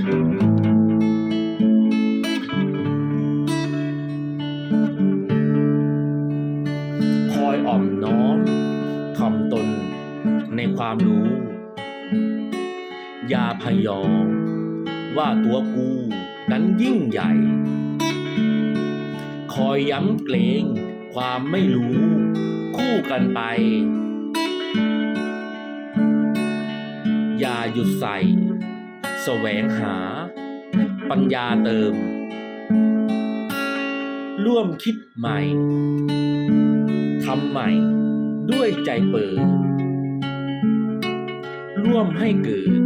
คอยอ่อมน้อมถ่อมตนในความรู้ ยาพยองว่าตัวกูนั้นยิ่งใหญ่ คอยย้ำเกรงความไม่รู้ คู่กันไป อย่าหยุดใส่ แสวงหา ปัญญาเติม ร่วมคิดใหม่ทำใหม่ ด้วยใจเปิด ร่วมให้เกิด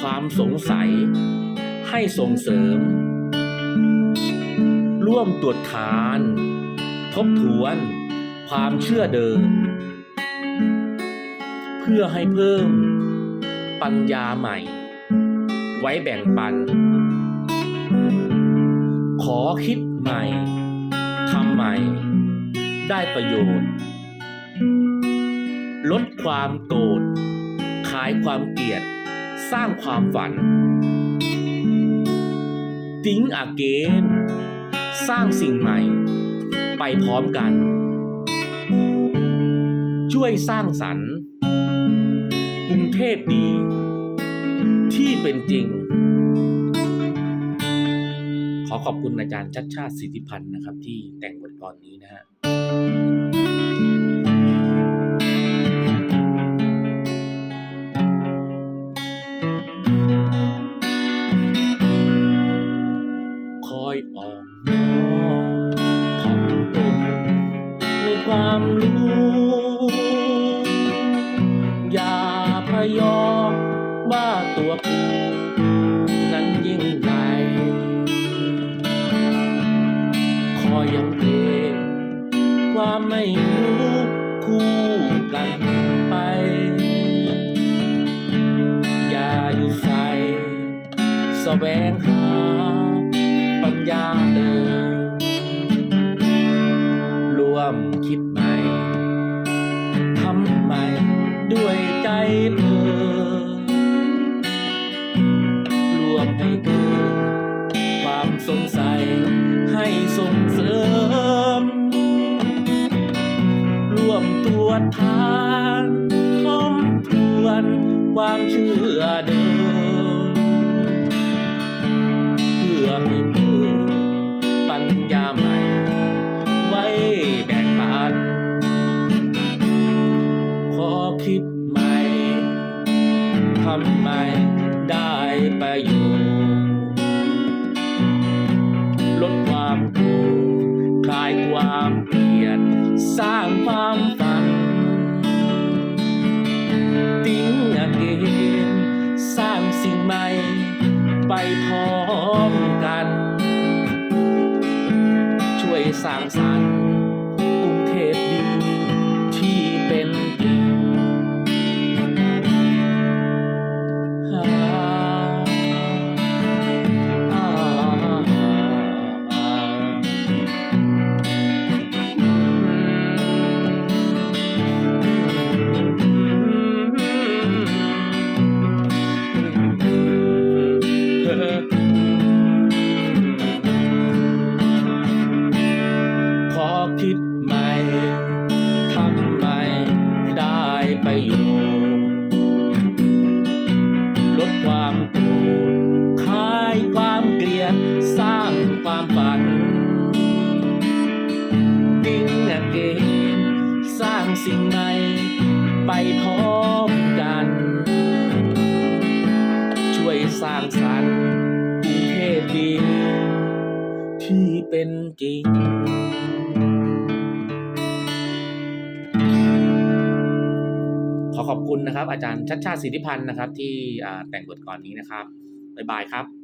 ความสงสัย ให้ส่งเสริม ร่วมตรวจทาน ทบทวน ความเชื่อเดิม เพื่อให้เพิ่มปัญญาใหม่ ไว้แบ่งปัน ขอคิดใหม่ทำใหม่ ได้ประโยชน์ ลดความโกรธขายความเกลียด สร้างความฝัน ติ้งอาเกนสร้างสิ่งใหม่ ไปพร้อมกัน ช่วยสร้างสรรค์กรุงเทพดี ที่เป็นจริง ขอขอบคุณอาจารย์ชัดชาติสิทธิพันธ์นะครับ ที่แต่งบทกลนี้นะฮะคอยอ่อนน้อมถ่อมตนในความรู้ ตัวกูนั้นยิ่งใหญ่คอยยังเกรงความไม่รู้คู่กันไป อย่าอยู่ใส่แสวงหาปัญญาเดิมรวมคิดใหม่ทำใหม่ด้วยใจ วมตรวจทานทบทวนความเชื่อเดิมเพื่อให้เกิดปัญญาใหม่ ไว้แบ่งปัน ขอคิดใหม่ทำใหม่ได้ประโยชน์ลดความโกคลายความเกลียด สร้างความฝัน ช่ว เกนสร้างสิ่งใหม่ ไปพร้อมกัน ช่วยสร้างสรรค์กรุงเทพดีที่เป็นจริงขอขอบคุณนะครับ อาจารย์ชัดชาติสิทธิพันธ์นะครับ ที่แต่งบทกลอนนี้นะครับ บ๊ายบายครับ